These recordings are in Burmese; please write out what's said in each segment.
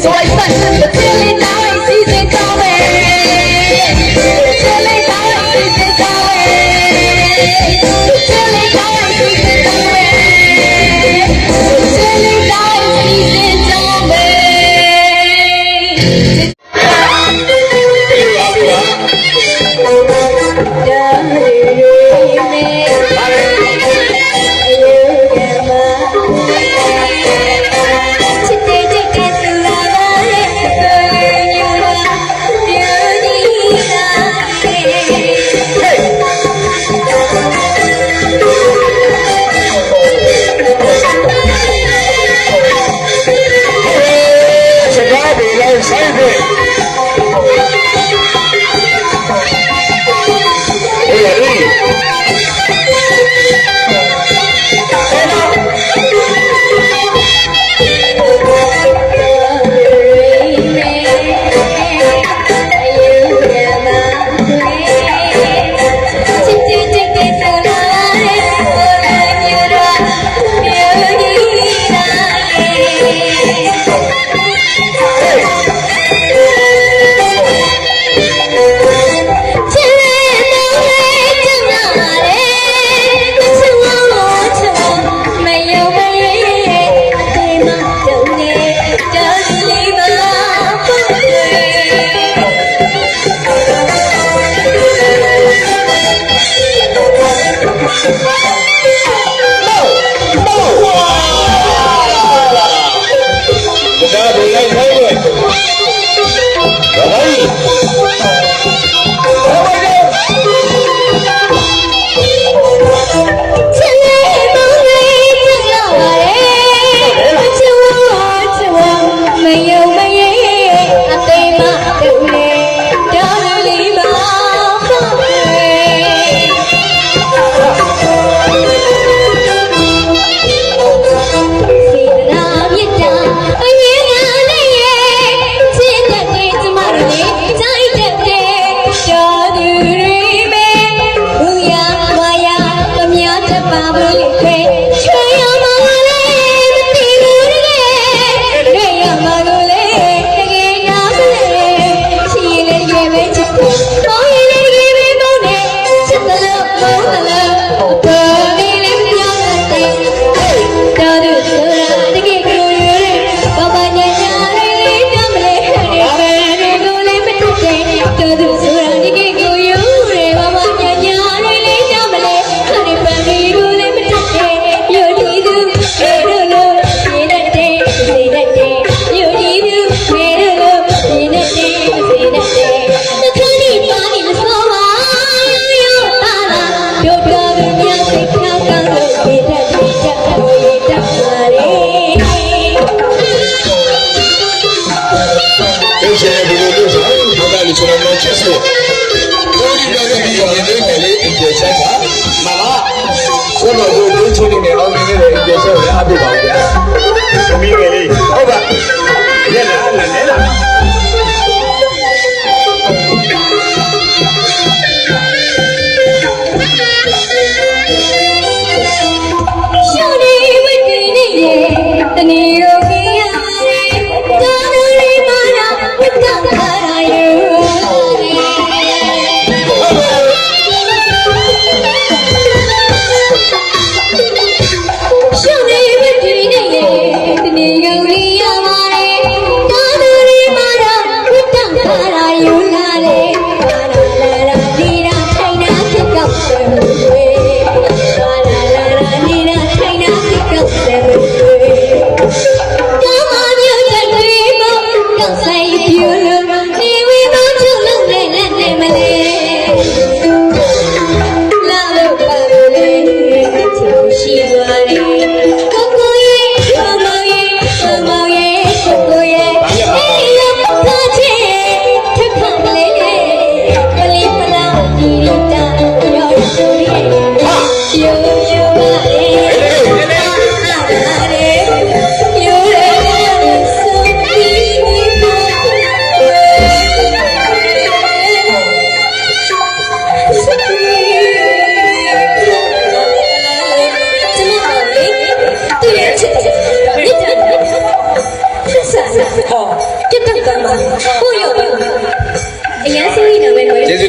So 战胜你的天峰 Oh, ကိုတော်ကိုလေးချိုးနေတယ်အောင်နေတဲ့ဒီချက်ကိုအားပေးပါဗျာ။သမီးငယ်လေးဟုတ်ပါ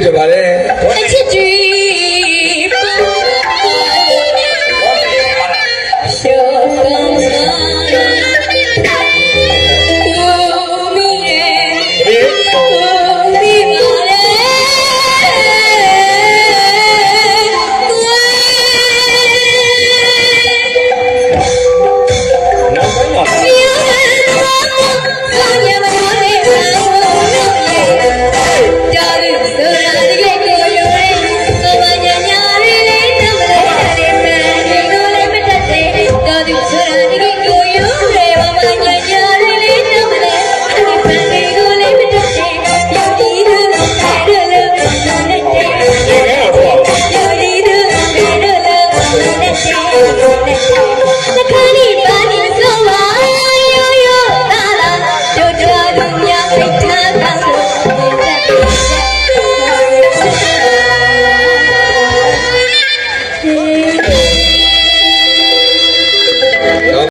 ဖြစ်ကြပါတယ်